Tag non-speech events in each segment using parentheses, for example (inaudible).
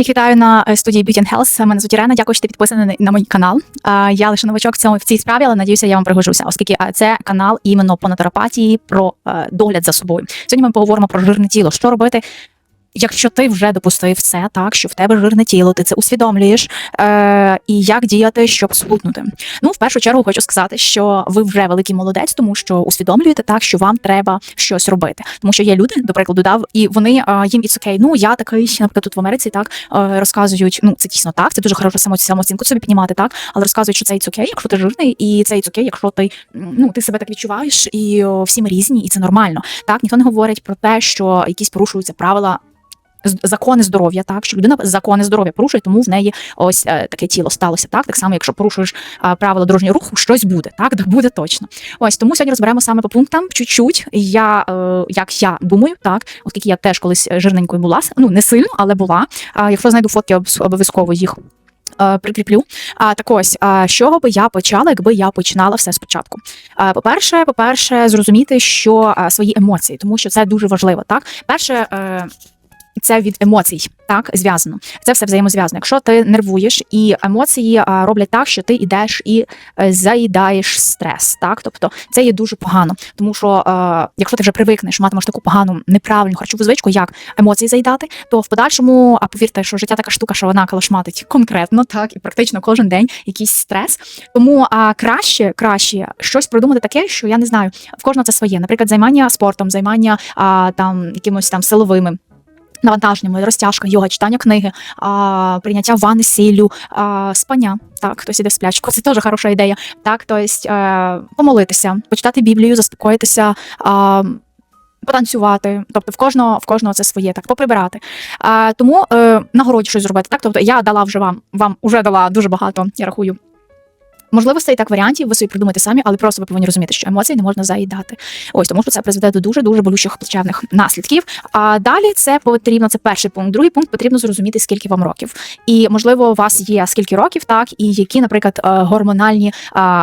Всіх вітаю на е, студії Beauty and Health. Мене звуть Ірена. Дякую, що ти підписаний на- мій канал. Я лише новачок в цьому в цій справі, але надіюся, я вам пригожуся, оскільки це канал іменно по натуропатії про е, догляд за собою. Сьогодні ми поговоримо про жирне тіло. Що робити? Якщо ти вже допустив це, так що в тебе жирне тіло, ти це усвідомлюєш, е, і як діяти, щоб схуднути. Ну, в першу чергу хочу сказати, що ви вже великий молодець, тому що усвідомлюєте так, що вам треба щось робити. Тому що є люди, до прикладу, дав, і вони е, їм it's okay, Ну я такий, наприклад, тут в Америці так е, розказують. Ну це дійсно так. Це дуже хороша само- самооцінку собі піднімати, так, але розказують, що це it's okay, якщо ти жирний, і це it's okay, якщо ти ну ти себе так відчуваєш, і о, всі різні, і це нормально. Так, ніхто не говорить про те, що якісь порушуються правила. Закони здоров'я, так що людина закони здоров'я порушує, тому в неї ось е, таке тіло сталося. Так, так само, якщо порушуєш е, правила дорожнього руху, щось буде, так буде точно. Ось тому сьогодні розберемо саме по пунктам. Чуть-чуть. Я е, як я думаю, так, оскільки я теж колись жирненькою була, ну не сильно, але була. Якщо знайду фотки, обов'язково їх. е, Прикріплю. А так ось, з чого би я почала, якби я починала все спочатку. По-перше, по-перше, зрозуміти, що свої емоції, тому що це дуже важливо. Так, перше, е, це від емоцій, так зв'язано. Це все взаємозв'язано. Якщо ти нервуєш, і емоції роблять так, що ти йдеш і е, заїдаєш стрес. Так, тобто це є дуже погано, тому що е, якщо ти вже привикнеш, матимеш таку погану неправильну харчову звичку, як емоції заїдати, то в подальшому, а повірте, що життя така штука, що вона калашматить конкретно, так і практично кожен день якийсь стрес. Тому а, краще, краще щось придумати таке, що я не знаю, в кожного це своє. Наприклад, займання спортом, займання а, там якимось там силовими. Навантаженнями, розтяжка, йога, читання книги, а, прийняття ванни сіллю, а, спання. Так, хтось іде в сплячку, це теж хороша ідея. Так, тобто е, помолитися, почитати Біблію, заспокоїтися. А, Потанцювати, тобто в кожного в кожного це своє, так поприбирати. А, тому е, на городі щось зробити. Так, тобто я дала вже вам, вам вже дала дуже багато, я рахую. Можливостей так варіантів, ви собі придумаєте самі, але просто ви повинні розуміти, що емоції не можна заїдати. Ось тому, що це призведе до дуже дуже болючих плачевних наслідків. А далі це потрібно. Це перший пункт. Другий пункт потрібно зрозуміти, скільки вам років. І можливо, у вас є скільки років, так і які, наприклад, е, гормональні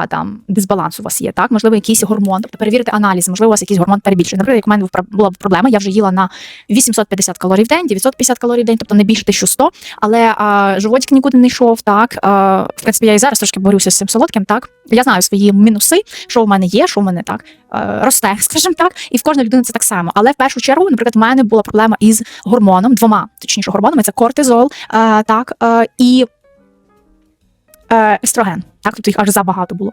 там дисбаланс у вас є. Так, можливо, якийсь гормон. Тобто перевірити аналіз, можливо, у вас якийсь гормон перебільшує. Наприклад, як у мене була проблема, я вже їла на 850 калорій в день, 950 калорій в день, тобто не більше 1100, але а, животик нікуди не йшов. Так а, в принципі, я і зараз трошки борюся з цим солодким. Так я знаю свої мінуси, що в мене є, що в мене так е, росте, (laughs) скажімо так, і в кожної людини це так само. Але в першу чергу, наприклад, в мене була проблема із гормоном, двома точніше гормонами: це кортизол, е, так е, і естроген. Так, тут їх аж забагато було.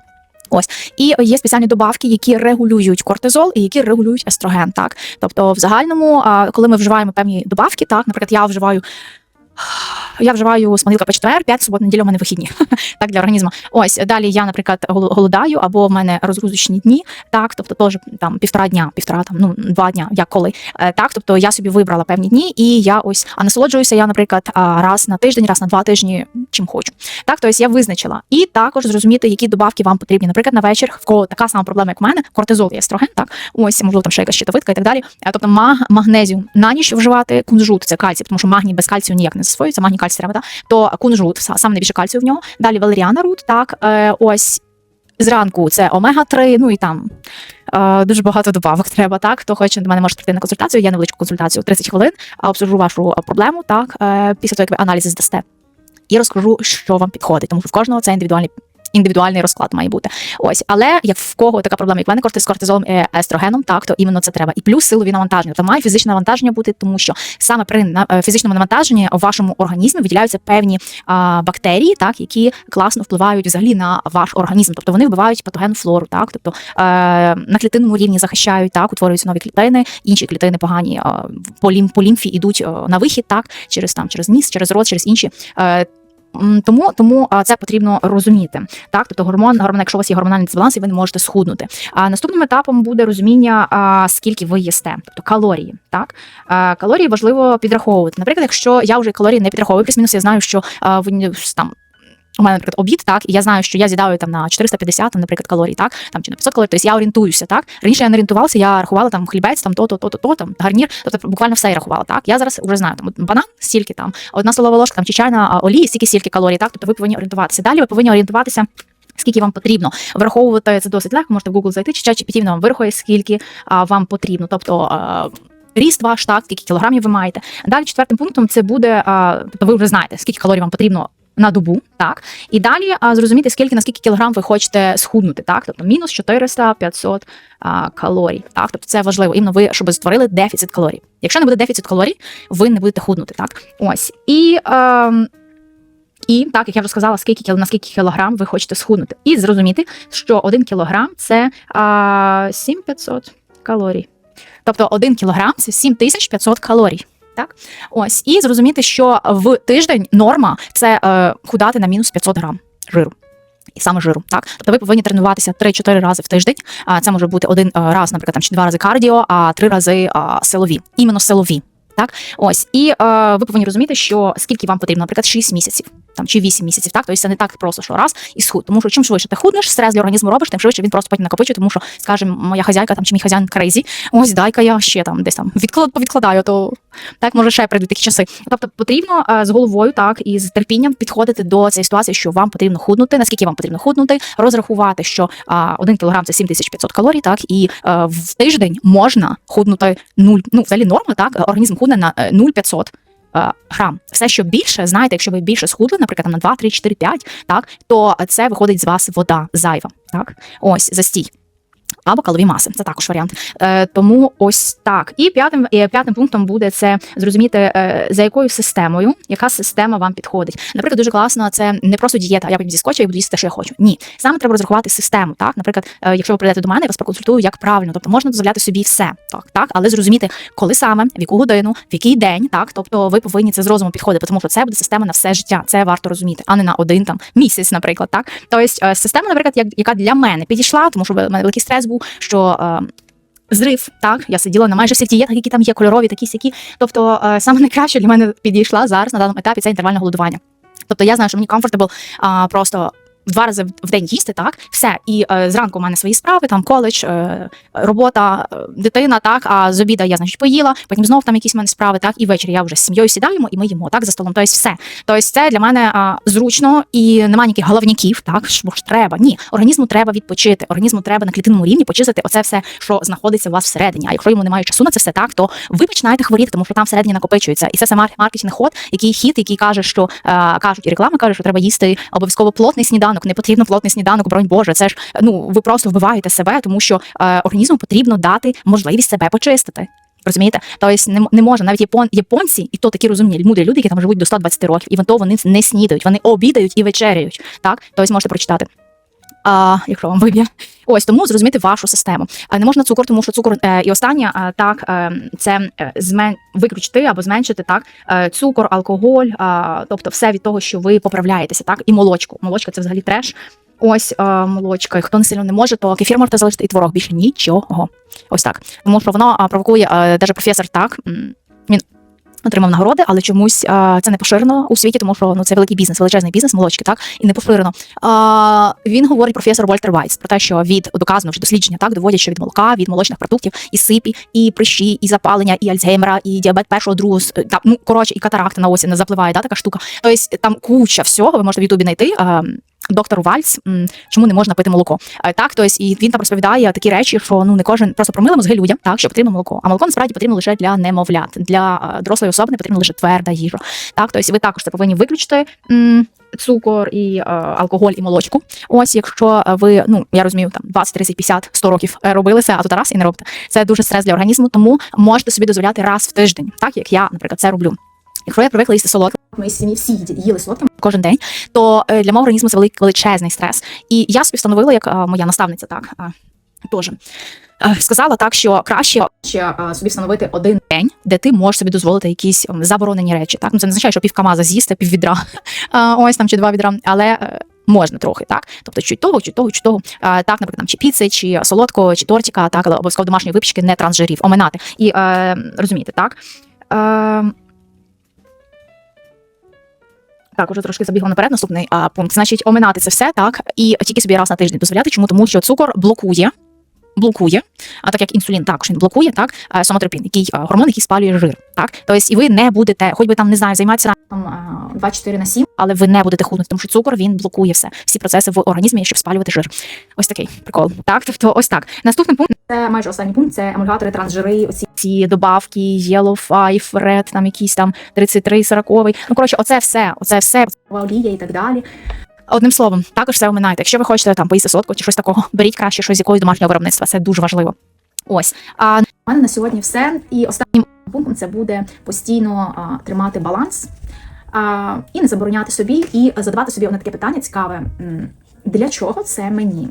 Ось і є спеціальні добавки, які регулюють кортизол і які регулюють естроген. Так, тобто, в загальному, коли ми вживаємо певні добавки, так, наприклад, я вживаю. Я вживаю з понеділка по четвер, 5 субот, неділя у мене вихідні. (laughs) так для організму. Ось далі я, наприклад, голодаю, або в мене розгрузочні дні, так, тобто теж там півтора дня, півтора там, ну два дня, як коли. Е, так, тобто я собі вибрала певні дні, і я ось а насолоджуюся я, наприклад, раз на тиждень, раз на два тижні, чим хочу. Так, тобто я визначила. І також зрозуміти, які добавки вам потрібні. Наприклад, на вечір, в кого така сама проблема, як у мене, кортизол є естроген, так, ось, можливо, там ще якась щитовидка і так далі. Е, Тобто маг, магнезію на ніч вживати, кунжут, це кальцій, тому що магній без кальцію ніяк не засвоюється, магній кальцій то кунжут, сам найбільше кальцію в нього. Далі валеріана рут, так, е, ось зранку це омега-3, ну і там е, дуже багато добавок (laughs) треба. Так, хто хоче до мене може прийти на консультацію, я невеличку консультацію 30 хвилин, а обслужу вашу е, проблему, так, е, після того, як ви аналізи здасте. І розкажу, що вам підходить, тому що в кожного це індивідуальний. Індивідуальний розклад має бути. Ось, але як в кого така проблема, як в мене корти з кортизолом і естрогеном, так то іменно це треба. І плюс силові навантаження. Тобто має фізичне навантаження бути, тому що саме при е, фізичному навантаженні в вашому організмі виділяються певні а, бактерії, так які класно впливають взагалі на ваш організм. Тобто вони вбивають патогенну флору, так тобто е, на клітинному рівні захищають, так утворюються нові клітини, інші клітини погані е, по, лім, по лімфі йдуть е, на вихід, так через там через ніс, через рот, через інші. Е, Тому тому це потрібно розуміти. Так, тобто гормон, гормон, якщо у вас є гормональний дисбаланс, ви не можете схуднути. А наступним етапом буде розуміння, скільки ви їсте, тобто калорії. Так, калорії важливо підраховувати. Наприклад, якщо я вже калорії не підраховую, плюс-мінус я знаю, що а, в там. У мене, наприклад, обід, так, і я знаю, що я з'їдаю там на 450, там, наприклад, калорій, так, там чи на 500 калорій, тобто я орієнтуюся, так. Раніше я не орієнтувалася, я рахувала там хлібець, там то, то, то, там гарнір, тобто буквально все я рахувала, так. Я зараз вже знаю, там банан стільки там, одна столова ложка там чи чайна олії, стільки стільки калорій, так, тобто ви повинні орієнтуватися. Далі ви повинні орієнтуватися. Скільки вам потрібно враховувати це досить легко, можете в Google зайти, чи ChatGPT вам вирахує, скільки а, вам потрібно. Тобто а, ріст ваш, так, скільки кілограмів ви маєте. Далі четвертим пунктом це буде, а, тобто ви вже знаєте, скільки калорій вам потрібно. На добу, так і далі а, зрозуміти, скільки на скільки кілограм ви хочете схуднути, так тобто мінус 400-500 а, калорій. Так, тобто це важливо, іменно ви щоб створили дефіцит калорій. Якщо не буде дефіцит калорій, ви не будете худнути. Так, ось і. ем, і так, як я вже сказала, скільки кіл- на скільки кілограм ви хочете схуднути, і зрозуміти, що один кілограм це а, 7500 калорій. Тобто один кілограм це 7500 калорій. Так, ось. І зрозуміти, що в тиждень норма це е, худати на мінус 500 грам жиру. І саме жиру, так? Тобто ви повинні тренуватися 3-4 рази в тиждень. А це може бути один е, раз, наприклад, там чи два рази кардіо, а три рази а, силові, іменно силові. Так, ось. І е, ви повинні розуміти, що скільки вам потрібно, наприклад, 6 місяців там чи 8 місяців. Так, тобто це не так просто, що раз і схуд. Тому що чим швидше ти худнеш, стрес для організму робиш, тим швидше він просто потім накопичує, тому що, скажімо, моя хазяйка там чи мій хазяїн крейзі, ось дай-ка я ще там десь там відклад відкладаю, то так може ще прийдуть такі часи. Тобто потрібно е, з головою, так і з терпінням підходити до цієї ситуації, що вам потрібно худнути, наскільки вам потрібно худнути, розрахувати, що а, 1 кілограм це 7500 калорій, так і е, в тиждень можна худнути 0, ну взагалі норма, так організм худне на е, 0,500 е, грам. Все, що більше, знаєте, якщо ви більше схудли, наприклад, там на 2, 3, 4, 5, так, то це виходить з вас вода зайва. Так, ось застій. Або калові маси, це також варіант. Е, тому ось так. І п'ятим, і п'ятим пунктом буде це зрозуміти, е, за якою системою, яка система вам підходить. Наприклад, дуже класно, це не просто дієта, я потім зіскочу і буду їсти те, що я хочу. Ні, саме треба розрахувати систему. Так, наприклад, е, якщо ви прийдете до мене, я вас проконсультую, як правильно, тобто можна дозволяти собі все, так, так, але зрозуміти, коли саме, в яку годину, в який день, так, тобто ви повинні це з розуму підходити, тому що це буде система на все життя. Це варто розуміти, а не на один там місяць, наприклад, так. Тобто е, система, наприклад, як яка для мене підійшла, тому що в мене великий стрес був, що. е, Зрив, так, я сиділа на майже всіх дієтах, які там є, кольорові, такі сякі. Тобто, е, саме найкраще для мене підійшла зараз на даному етапі це інтервальне голодування. Тобто я знаю, що мені комфортабл просто два рази в- в день їсти, так, все. І е, зранку у мене свої справи, там коледж, е, робота, е, дитина, так, а з обіда я, значить, поїла, потім знов там якісь в мене справи, так, і ввечері я вже з сім'єю сідаємо і ми їмо, так, за столом. Тобто все. Тобто це для мене а, зручно і немає ніяких головняків, так, що ж треба. Ні, організму треба відпочити, організму треба на клітинному рівні почистити оце все, що знаходиться у вас всередині. А якщо йому немає часу на це все так, то ви починаєте хворіти, тому що там всередині накопичується. І це саме маркетинг ход, який хід, який каже, що е, кажуть, і реклама каже, що треба їсти обов'язково плотний сніданок. Не потрібно плотний сніданок, бронь Боже. Це ж ну ви просто вбиваєте себе, тому що е, організму потрібно дати можливість себе почистити. Розумієте? Тобто не, не може навіть япон, японці, і то такі розумні мудрі люди, які там живуть до 120 років, і то вони не снідають, вони обідають і вечеряють. Так, тобто можете прочитати. А, якщо вам виб'є. Ось тому зрозуміти вашу систему. Не можна цукор, тому що цукор е, і останнє так е, це е, змен... виключити або зменшити так цукор, алкоголь, тобто все від того, що ви поправляєтеся, так і молочку. Молочка це взагалі треш. Ось е, молочка. Хто не сильно не може, то кефір можете залишити і творог. Більше нічого. Ось так. Тому що воно провокує е, навіть професор так. Він отримав нагороди, але чомусь е, це не поширено у світі, тому що ну це великий бізнес, величезний бізнес, молочки, так і не поширено. А, він говорить професор Вольтер Вайс про те, що від доказано вже дослідження так доводять, що від молока, від молочних продуктів, і сипі, і прищі, і запалення, і альцгеймера, і діабет першого другого там, ну коротше, і катаракта на осінь не запливає, да, така штука. Тобто там куча всього. Ви можете в Ютубі знайти. е, Доктор Вальц, чому не можна пити молоко? Е, Так, тобто, і він там розповідає такі речі, що ну не кожен просто промили мозги людям, так що потрібно молоко. А молоко насправді потрібно лише для немовлят, для е, дорослої особи не потрібна лише тверда їжа. Так, тобто ви також це повинні виключити. Цукор і е, алкоголь і молочку. Ось, якщо е, ви, ну я розумію, там 20, 30, 50, 100 років робили це, а тут раз і не робите. Це дуже стрес для організму, тому можете собі дозволяти раз в тиждень, так як я, наприклад, це роблю. Якщо я привикла їсти солодке, ми сім'ї всі їли солодке кожен день, то е, для мого організму це великий величезний стрес. І я собі встановила, як е, моя наставниця, так е, теж. Сказала так, що краще ще собі встановити один день, де ти можеш собі дозволити якісь заборонені речі. Так, ну це не означає, що пів камаза з'їсти, пів відра, (laughs) ось там чи два відра, але можна трохи, так. Тобто чуть того, чуть того, чуть того. А, так, наприклад, там чи піци, чи солодкого, чи тортика, так, але обов'язково домашньої випічки не трансжирів, оминати. І е, розумієте, так. Е, так, уже трошки забігла наперед. Наступний а, пункт. Значить, оминати це все так, і тільки собі раз на тиждень дозволяти. Чому? Тому що цукор блокує. Блокує, а так як інсулін також він блокує, так а, сомотропін, який гормон, який спалює жир. Так, тобто і ви не будете, хоч би там не знаю, займатися там а, 24 на 7, але ви не будете худнути, тому що цукор він блокує все, всі процеси в організмі, щоб спалювати жир. Ось такий прикол. Так, тобто, ось так. Наступний пункт це майже останній пункт. Це емульгатори, трансжири, оці ці добавки, Yellow Five, Red, там якісь там 33, 40. Ну коротше, оце все, оце все олія і так далі. Одним словом, також все оминайте. Якщо ви хочете там поїсти солодко чи щось такого, беріть краще щось з якогось домашнього виробництва. Це дуже важливо. Ось а у мене на сьогодні все. І останнім пунктом це буде постійно а, тримати баланс а, і не забороняти собі, і задавати собі одне таке питання цікаве: для чого це мені?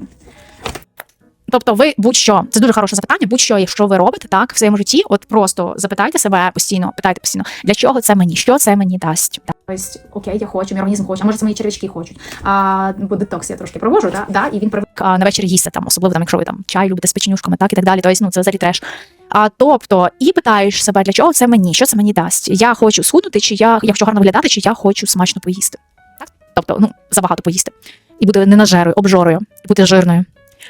Тобто, ви будь-що, це дуже хороше запитання, будь-що, якщо ви робите так в своєму житті, от просто запитайте себе постійно, питайте постійно, для чого це мені, що це мені дасть. Тобто, окей, я хочу, мій організм хоче, а може це мої червячки хочуть. А бо детокс я трошки провожу, да, да, і він привик а, на вечір їсти там, особливо там, якщо ви там чай любите з печенюшками, так і так далі. Тобто, ну це взагалі треш. А тобто, і питаєш себе, для чого це мені, що це мені дасть? Я хочу схуднути, чи я, я хочу гарно виглядати, чи я хочу смачно поїсти. Так? Тобто, ну забагато поїсти. І бути ненажерою, обжорою, і бути жирною.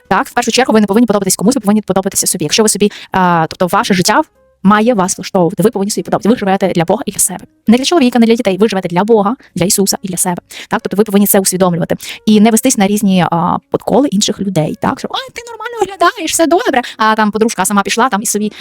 Так, в першу чергу ви не повинні подобатись комусь, ви повинні подобатися собі. Якщо ви собі, а, тобто ваше життя має вас влаштовувати, ви повинні собі подобатися. Ви живете для Бога і для себе. Не для чоловіка, не для дітей. Ви живете для Бога, для Ісуса і для себе. Так, тобто ви повинні це усвідомлювати і не вестись на різні а, подколи інших людей. Так, що ой, ти нормально виглядаєш, все добре. А там подружка сама пішла там і собі.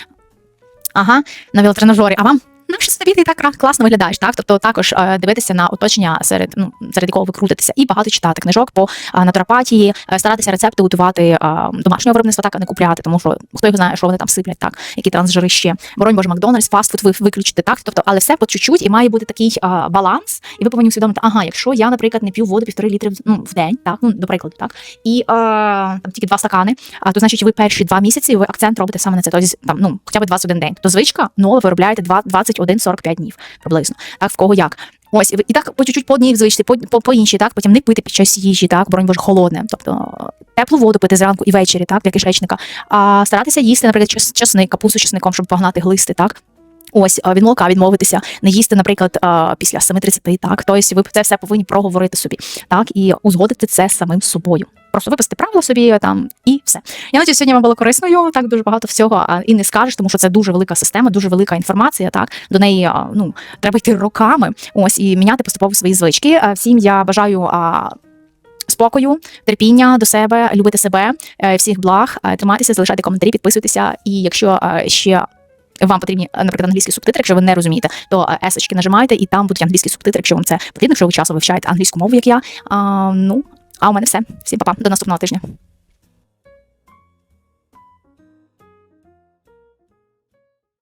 Ага, на велотренажері, а вам Нащо собі ти так класно виглядаєш, так? Тобто також е, дивитися на оточення, серед ну серед якого ви крутитеся, і багато читати книжок по е, натуропатії, е, старатися рецепти готувати домашнього виробництва, так а не купляти, тому що хто їх знає, що вони там сиплять, так, які трансжири ще. Боронь Боже, Макдональдс, фастфуд ви виключите, так. Тобто, але все по чуть-чуть і має бути такий е, баланс, і ви повинні усвідомити, ага, якщо я, наприклад, не п'ю воду півтори літри ну, в день, так, ну до прикладу, так, і е, там тільки два стакани, а то значить ви перші два місяці ви акцент робите саме на це. Тобто там ну хоча б 21 день. То звичка нова виробляєте 21-45 днів приблизно. Так, в кого як. Ось, і так по чуть-чуть по одній звичці, по, по, по іншій, так, потім не пити під час їжі, так, бронь боже, холодне, тобто теплу воду пити зранку і ввечері, так, для кишечника, а старатися їсти, наприклад, час, часник, капусту чесником, щоб погнати глисти, так. Ось від молока відмовитися, не їсти, наприклад, після 7.30, так. Тобто ви це все повинні проговорити собі, так, і узгодити це самим собою. Просто виписати правила собі там і все. Я надію, сьогодні вам було корисною. Так дуже багато всього і не скажеш, тому що це дуже велика система, дуже велика інформація. Так до неї ну треба йти роками. Ось і міняти поступово свої звички. Всім я бажаю. Спокою, терпіння до себе, любити себе, е, всіх благ, триматися, залишайте коментарі, підписуйтеся. І якщо ще вам потрібні, наприклад, англійські субтитри, якщо ви не розумієте, то есочки нажимайте, і там будуть англійські субтитри, якщо вам це потрібно, якщо ви часом вивчаєте англійську мову, як я. А, Ну а у мене все. Всім па-па, до наступного тижня.